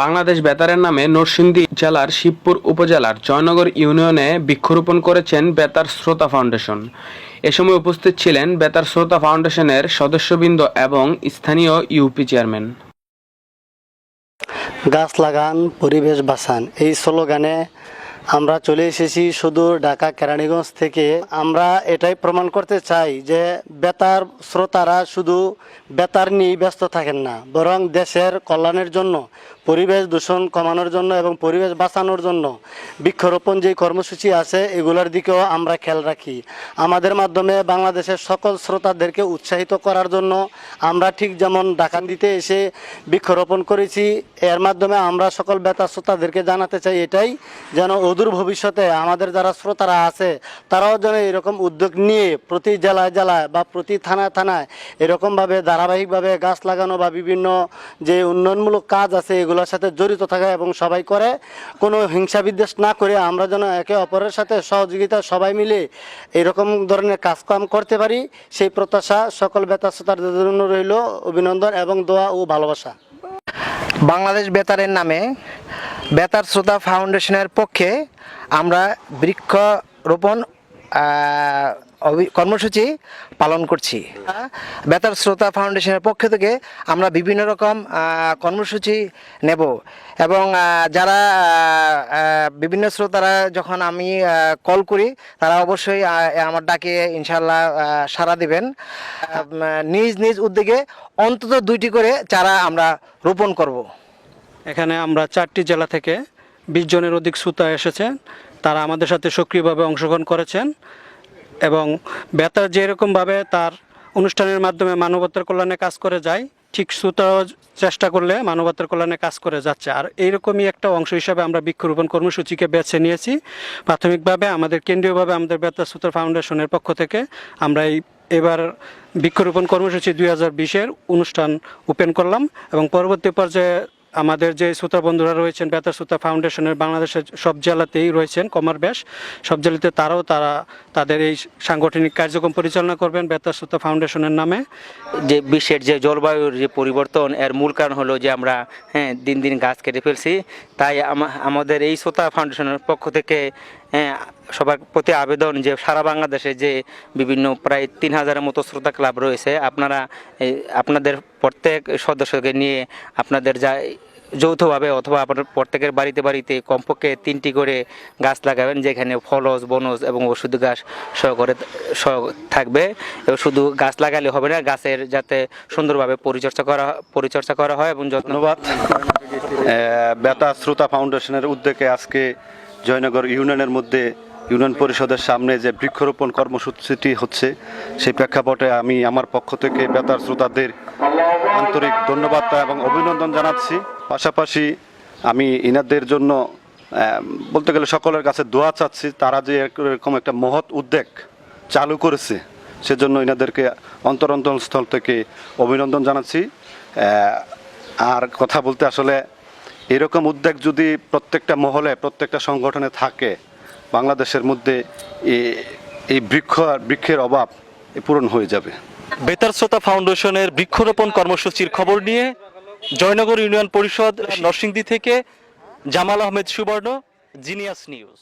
বাংলাদেশ বেতারের নামে নরসিংদী জেলার শিবপুর উপজেলার জয়নগর ইউনিয়নে বৃক্ষরোপণ করেছেন বেতার শ্রোতা ফাউন্ডেশন। এ সময় উপস্থিত ছিলেন বেতার শ্রোতা ফাউন্ডেশনের সদস্যবৃন্দ এবং স্থানীয় ইউপি চেয়ারম্যান। গাছ লাগান, পরিবেশ বাঁচান, এই স্লোগানে আমরা চলে এসেছি শুধু ঢাকা কেরানীগঞ্জ থেকে। আমরা এটাই প্রমাণ করতে চাই যে বেতার শ্রোতারা শুধু বেতার নিয়ে ব্যস্ত থাকেন না, বরং দেশের কল্যাণের জন্য, পরিবেশ দূষণ কমানোর জন্য এবং পরিবেশ বাঁচানোর জন্য বৃক্ষরোপণ যে কর্মসূচি আছে, এগুলোর দিকেও আমরা খেয়াল রাখি। আমাদের মাধ্যমে বাংলাদেশের সকল শ্রোতাদেরকে উৎসাহিত করার জন্য আমরা ঠিক যেমন ডাকান দিতে এসে বৃক্ষরোপণ করেছি, এর মাধ্যমে আমরা সকল বেতার শ্রোতাদেরকে জানাতে চাই এটাই, যেন অদূর ভবিষ্যতে আমাদের যারা শ্রোতারা আছে, তারাও যেন এরকম উদ্যোগ নিয়ে প্রতি জেলায় জেলায় বা প্রতি থানায় থানায় এরকমভাবে ধারাবাহিকভাবে গাছ লাগানো বা বিভিন্ন যে উন্নয়নমূলক কাজ আছে, এগুলোর সাথে জড়িত থাকে এবং সবাই করে, কোনো হিংসা বিদ্বেষ না করে আমরা যেন একে অপরের সাথে সহযোগিতা সবাই মিলে এরকম ধরনের কাজকাম করতে পারি। সেই প্রত্যাশা সকল বেতার শ্রোতাদের জন্য রইল অভিনন্দন এবং দোয়া ও ভালোবাসা। বাংলাদেশ বেতারের নামে বেতার শ্রোতা ফাউন্ডেশনের পক্ষে আমরা বৃক্ষরোপণ কর্মসূচি পালন করছি। বেতার শ্রোতা ফাউন্ডেশনের পক্ষ থেকে আমরা বিভিন্ন রকম কর্মসূচি নেব এবং যারা বিভিন্ন শ্রোতারা যখন আমি কল করি, তারা অবশ্যই আমার ডাকে ইনশাল্লাহ সাড়া দিবেন। নিজ নিজ উদ্যোগে অন্তত দুইটি করে চারা আমরা রোপণ করব। এখানে আমরা চারটি জেলা থেকে বিশ জনের অধিক শ্রোতা এসেছেন। তারা আমাদের সাথে সক্রিয়ভাবে অংশগ্রহণ করেছেন এবং বেতার যেরকমভাবে তার অনুষ্ঠানের মাধ্যমে মানবতার কল্যাণে কাজ করে যায়, ঠিক শ্রোতাও চেষ্টা করলে মানবতার কল্যাণে কাজ করে যাচ্ছে। আর এইরকমই একটা অংশ হিসাবে আমরা বৃক্ষরোপণ কর্মসূচিকে বেছে নিয়েছি। প্রাথমিকভাবে আমাদের কেন্দ্রীয়ভাবে আমাদের বেতার শ্রোতা ফাউন্ডেশনের পক্ষ থেকে আমরা এই এবার বৃক্ষরোপণ কর্মসূচি দুই হাজার বিশের অনুষ্ঠান ওপেন করলাম এবং পরবর্তী পর্যায়ে আমাদের যে শ্রোতা বন্ধুরা রয়েছেন, বেতার শ্রোতা ফাউন্ডেশনের বাংলাদেশের সব জেলাতেই রয়েছেন কমার ব্যাস। সব জেলাতে তারাও তারা তাদের এই সাংগঠনিক কার্যক্রম পরিচালনা করবেন বেতার শ্রোতা ফাউন্ডেশনের নামে। যে বিশ্বের যে জলবায়ুর যে পরিবর্তন, এর মূল কারণ হলো যে আমরা হ্যাঁ দিন দিন গাছ কেটে ফেলছি। তাই আমা- আমাদের এই শ্রোতা ফাউন্ডেশনের পক্ষ থেকে হ্যাঁ সবার প্রতি আবেদন যে সারা বাংলাদেশে যে বিভিন্ন প্রায় তিন হাজারের মতো শ্রোতা ক্লাব রয়েছে আপনারা আপনাদের প্রত্যেক সদস্যকে নিয়ে আপনাদের যা যৌথভাবে অথবা আপনার প্রত্যেকের বাড়িতে বাড়িতে কমপক্ষে তিনটি করে গাছ লাগাবেন যেখানে ফলজ বনজ এবং ওষুধ গাছ সহ করে সহ থাকবে। এবং শুধু গাছ লাগালে হবে না গাছের যাতে সুন্দরভাবে পরিচর্যা করা পরিচর্যা করা হয় এবং ধন্যবাদ। বেতা শ্রোতা ফাউন্ডেশনের উদ্যোগে আজকে জয়নগর ইউনিয়নের মধ্যে ইউনিয়ন পরিষদের সামনে যে বৃক্ষরোপণ কর্মসূচিটি হচ্ছে, সেই প্রেক্ষাপটে আমি আমার পক্ষ থেকে বেতার শ্রোতাদের আন্তরিক ধন্যবাদ এবং অভিনন্দন জানাচ্ছি। পাশাপাশি আমি ইনাদের জন্য বলতে গেলে সকলের কাছে দোয়া চাচ্ছি, তারা যে এরকম একটা মহৎ উদ্যোগ চালু করেছে, সেজন্য এনাদেরকে অন্তর অন্তরস্থল থেকে অভিনন্দন জানাচ্ছি। আর কথা বলতে আসলে এরকম উদ্যোগ যদি প্রত্যেকটা মহলে, প্রত্যেকটা সংগঠনে থাকে বাংলাদেশের মধ্যে এই বৃক্ষ আর বৃক্ষের অভাব পূরণ হয়ে যাবে। বেতার শ্রোতা ফাউন্ডেশনের বৃক্ষরোপণ কর্মসূচির খবর নিয়ে জয়নগর ইউনিয়ন পরিষদ নরসিংদী থেকে জামাল আহমেদ সুবর্ণ, জিনিয়াস নিউজ।